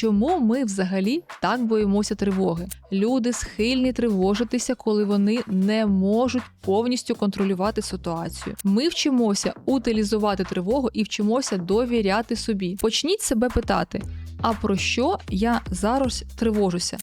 Чому ми взагалі так боїмося тривоги? Люди схильні тривожитися, коли вони не можуть повністю контролювати ситуацію. Ми вчимося утилізувати тривогу і вчимося довіряти собі. Почніть себе питати: а про що я зараз тривожуся?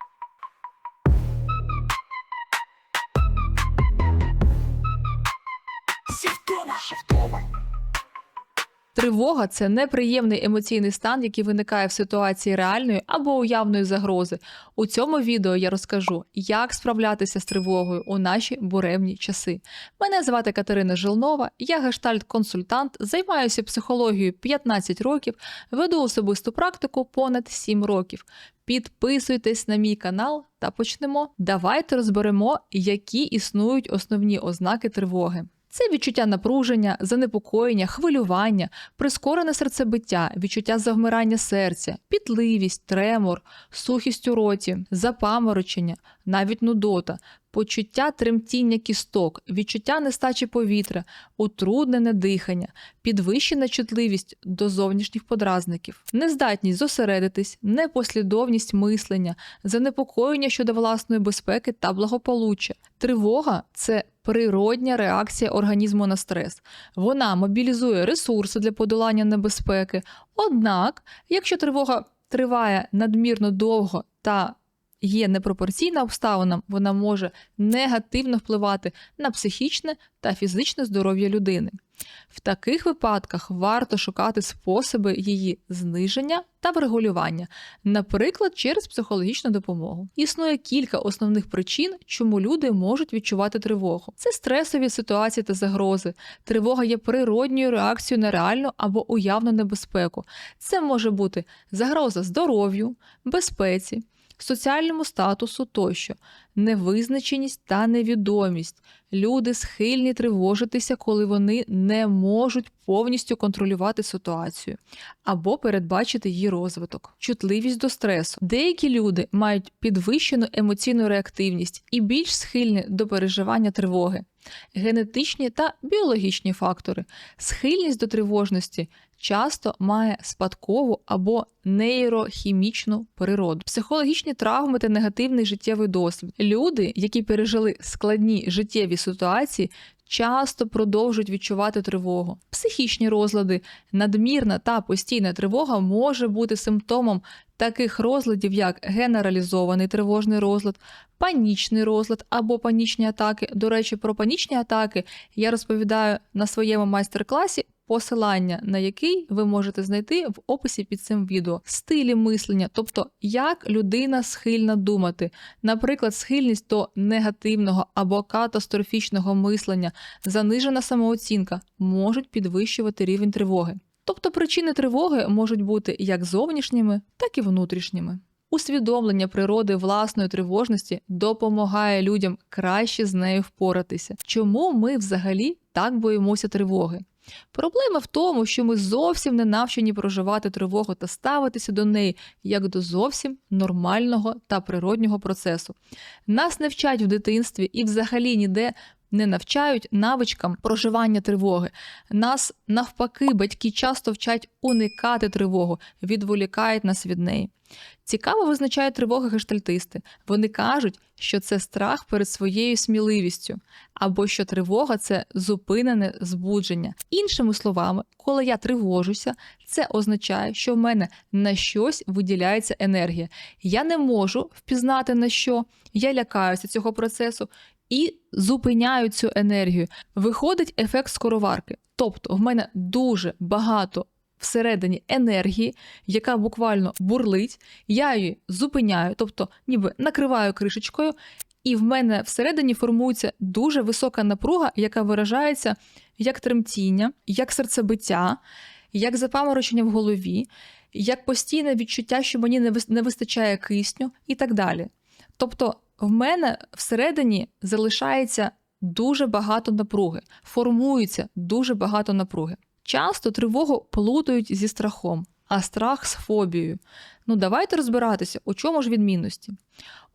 Тривога це неприємний емоційний стан, який виникає в ситуації реальної або уявної загрози. У цьому відео я розкажу, як справлятися з тривогою у наші буремні часи. Мене звати Катерина Жилнова, я гештальт-консультант, займаюся психологією 15 років, веду особисту практику понад 7 років. Підписуйтесь на мій канал та почнемо. Давайте розберемо, які існують основні ознаки тривоги. Це відчуття напруження, занепокоєння, хвилювання, прискорене серцебиття, відчуття завмирання серця, пітливість, тремор, сухість у роті, запаморочення, навіть нудота, почуття тремтіння кісток, відчуття нестачі повітря, утруднене дихання, підвищена чутливість до зовнішніх подразників, нездатність зосередитись, непослідовність мислення, занепокоєння щодо власної безпеки та благополуччя. Тривога це природня реакція організму на стрес. Вона мобілізує ресурси для подолання небезпеки. Однак, якщо тривога триває надмірно довго та є непропорційна обставинам, вона може негативно впливати на психічне та фізичне здоров'я людини. В таких випадках варто шукати способи її зниження та врегулювання, наприклад, через психологічну допомогу. Існує кілька основних причин, чому люди можуть відчувати тривогу. Це стресові ситуації та загрози. Тривога є природньою реакцією на реальну або уявну небезпеку. Це може бути загроза здоров'ю, безпеці, соціальному статусу тощо, невизначеність та невідомість. Люди схильні тривожитися, коли вони не можуть повністю контролювати ситуацію або передбачити її розвиток, чутливість до стресу. Деякі люди мають підвищену емоційну реактивність і більш схильні до переживання тривоги. Генетичні та біологічні фактори. Схильність до тривожності часто має спадкову або нейрохімічну природу, психологічні травми та негативний життєвий досвід. Люди, які пережили складні життєві ситуації, часто продовжують відчувати тривогу. Психічні розлади, надмірна та постійна тривога може бути симптомом таких розладів, як генералізований тривожний розлад, панічний розлад або панічні атаки. До речі, про панічні атаки я розповідаю на своєму майстер-класі. Посилання на який ви можете знайти в описі під цим відео, стилі мислення, тобто як людина схильна думати, наприклад, схильність до негативного або катастрофічного мислення, занижена самооцінка можуть підвищувати рівень тривоги. Тобто причини тривоги можуть бути як зовнішніми, так і внутрішніми. Усвідомлення природи власної тривожності допомагає людям краще з нею впоратися. Чому ми взагалі так боїмося тривоги? Проблема в тому, що ми зовсім не навчені проживати тривогу та ставитися до неї як до зовсім нормального та природнього процесу. Нас не вчать в дитинстві і взагалі ніде не навчають навичкам проживання тривоги. Нас навпаки, батьки часто вчать уникати тривогу, відволікають нас від неї. Цікаво визначають тривоги гештальтисти. Вони кажуть, що це страх перед своєю сміливістю, або що тривога це зупинене збудження. Іншими словами, коли я тривожуся, це означає, що в мене на щось виділяється енергія. Я не можу впізнати на що, я лякаюся цього процесу і зупиняю цю енергію. Виходить ефект скороварки. Тобто, в мене дуже багато всередині енергії, яка буквально бурлить, я її зупиняю, тобто ніби накриваю кришечкою, і в мене всередині формується дуже висока напруга, яка виражається як тремтіння, як серцебиття, як запаморочення в голові, як постійне відчуття, що мені не вистачає кисню і так далі. Тобто, в мене всередині залишається дуже багато напруги, формується дуже багато напруги. Часто тривогу плутають зі страхом, а страх з фобією. Ну, давайте розбиратися, у чому ж відмінності.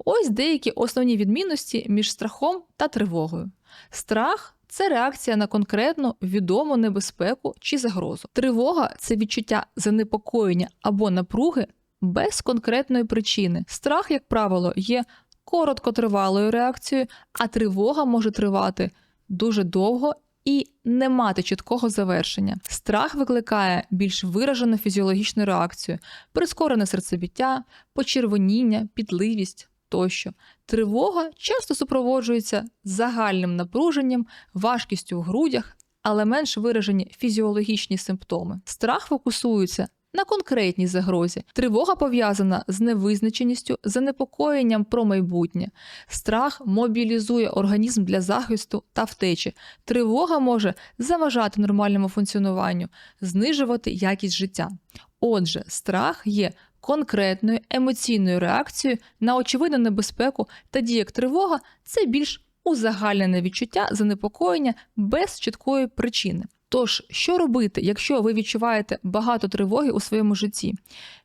Ось деякі основні відмінності між страхом та тривогою. Страх це реакція на конкретну відому небезпеку чи загрозу. Тривога це відчуття занепокоєння або напруги без конкретної причини. Страх, як правило, є короткотривалою реакцією, а тривога може тривати дуже довго і не мати чіткого завершення. Страх викликає більш виражену фізіологічну реакцію, прискорене серцебіття, почервоніння, підливість тощо. Тривога часто супроводжується загальним напруженням, важкістю в грудях, але менш виражені фізіологічні симптоми. Страх фокусується на конкретній загрозі. Тривога пов'язана з невизначеністю, занепокоєнням про майбутнє. Страх мобілізує організм для захисту та втечі. Тривога може заважати нормальному функціонуванню, знижувати якість життя. Отже, страх є конкретною емоційною реакцією на очевидну небезпеку, тоді як тривога це більш узагальнене відчуття занепокоєння без чіткої причини. Тож, що робити, якщо ви відчуваєте багато тривоги у своєму житті?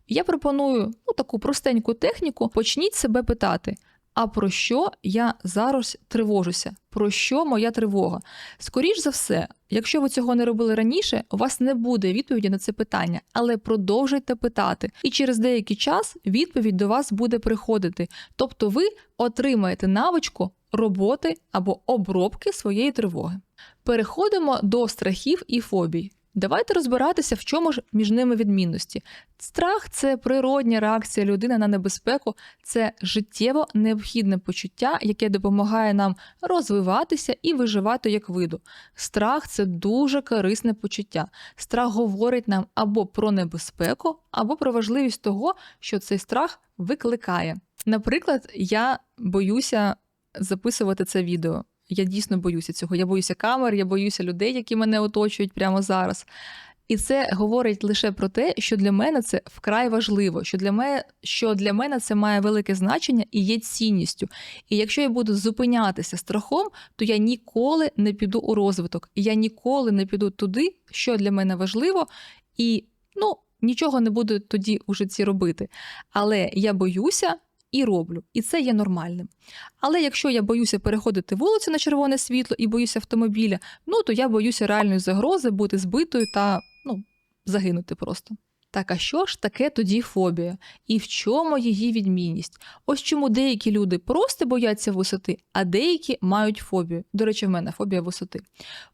Я пропоную ну, таку простеньку техніку. Почніть себе питати: а про що я зараз тривожуся? Про що моя тривога? Скоріш за все, якщо ви цього не робили раніше, у вас не буде відповіді на це питання, але продовжуйте питати, і через деякий час відповідь до вас буде приходити. Тобто ви отримаєте навичку роботи або обробки своєї тривоги. Переходимо до страхів і фобій. Давайте розбиратися, в чому ж між ними відмінності. Страх це природня реакція людини на небезпеку, це життєво необхідне почуття, яке допомагає нам розвиватися і виживати як виду. Страх це дуже корисне почуття. Страх говорить нам або про небезпеку, або про важливість того, що цей страх викликає. Наприклад, я боюся записувати це відео. Я дійсно боюся цього. Я боюся камер, я боюся людей, які мене оточують прямо зараз. І це говорить лише про те, що для мене це вкрай важливо, що для мене що для мене це має велике значення і є цінністю. І якщо я буду зупинятися страхом, то я ніколи не піду у розвиток. Я ніколи не піду туди, що для мене важливо, і ну нічого не буду тоді у житті робити. Але я боюся і роблю, і це є нормальним. Але якщо я боюся переходити вулицю на червоне світло і боюся автомобіля, ну то я боюся реальної загрози бути збитою та ну, загинути просто. Так, а що ж таке тоді фобія? І в чому її відмінність? Ось чому деякі люди просто бояться висоти, а деякі мають фобію. До речі, в мене фобія висоти.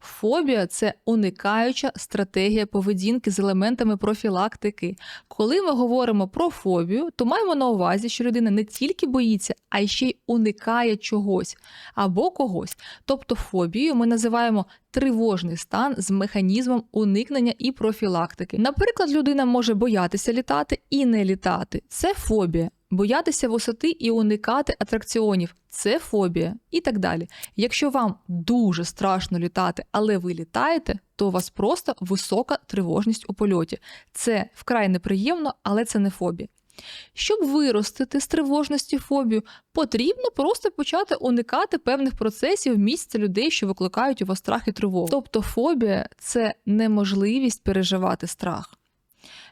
Фобія це уникаюча стратегія поведінки з елементами профілактики. Коли ми говоримо про фобію, то маємо на увазі, що людина не тільки боїться, а й ще й уникає чогось або когось. Тобто фобією ми називаємо тривожний стан з механізмом уникнення і профілактики. Наприклад, людина може боятися літати і не літати. Це фобія. Боятися висоти і уникати атракціонів це фобія і так далі. Якщо вам дуже страшно літати, але ви літаєте, то у вас просто висока тривожність у польоті. Це вкрай неприємно, але це не фобія. Щоб виростити з тривожності фобію, потрібно просто почати уникати певних процесів місця людей, що викликають у вас страх і тривогу. Тобто фобія це неможливість переживати страх.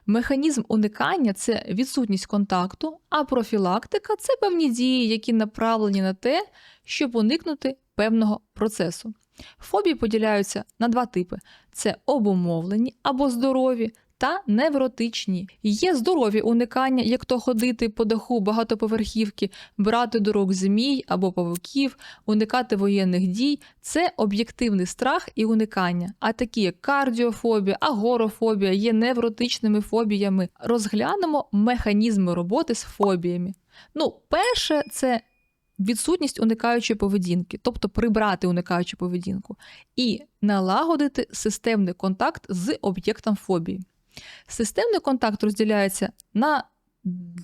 Механізм уникання це відсутність контакту, а профілактика це певні дії, які направлені на те, щоб уникнути певного процесу. Фобії поділяються на два типи: це обумовлені або здорові та невротичні. Є здорові уникання, як то ходити по даху багатоповерхівки, брати до рук змій або павуків, уникати воєнних дій це об'єктивний страх і уникання. А такі як кардіофобія, агорофобія є невротичними фобіями. Розглянемо механізми роботи з фобіями. Ну, перше, це відсутність уникаючої поведінки, тобто прибрати уникаючу поведінку, і налагодити системний контакт з об'єктом фобії. Системний контакт розділяється на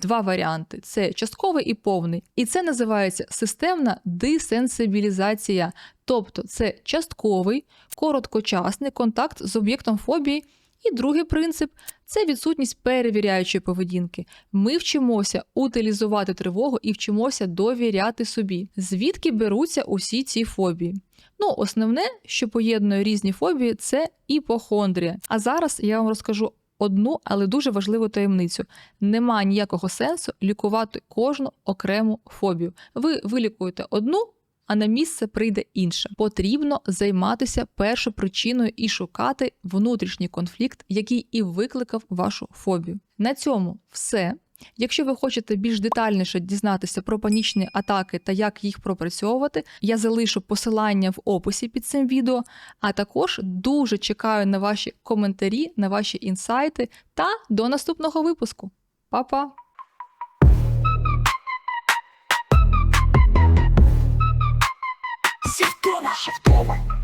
два варіанти: це частковий і повний. І це називається системна десенсибілізація. Тобто це частковий, короткочасний контакт з об'єктом фобії. І другий принцип це відсутність перевіряючої поведінки. Ми вчимося утилізувати тривогу і вчимося довіряти собі. Звідки беруться усі ці фобії? Ну, основне, що поєднує різні фобії, це іпохондрія. А зараз я вам розкажу одну, але дуже важливу таємницю: нема ніякого сенсу лікувати кожну окрему фобію. Ви вилікуєте одну. А на місце прийде інше. Потрібно займатися першопричиною і шукати внутрішній конфлікт, який і викликав вашу фобію. На цьому все. Якщо ви хочете більш детальніше дізнатися про панічні атаки та як їх пропрацьовувати, я залишу посилання в описі під цим відео. А також дуже чекаю на ваші коментарі, на ваші інсайти та до наступного випуску. Па-па! вона ще в тебе.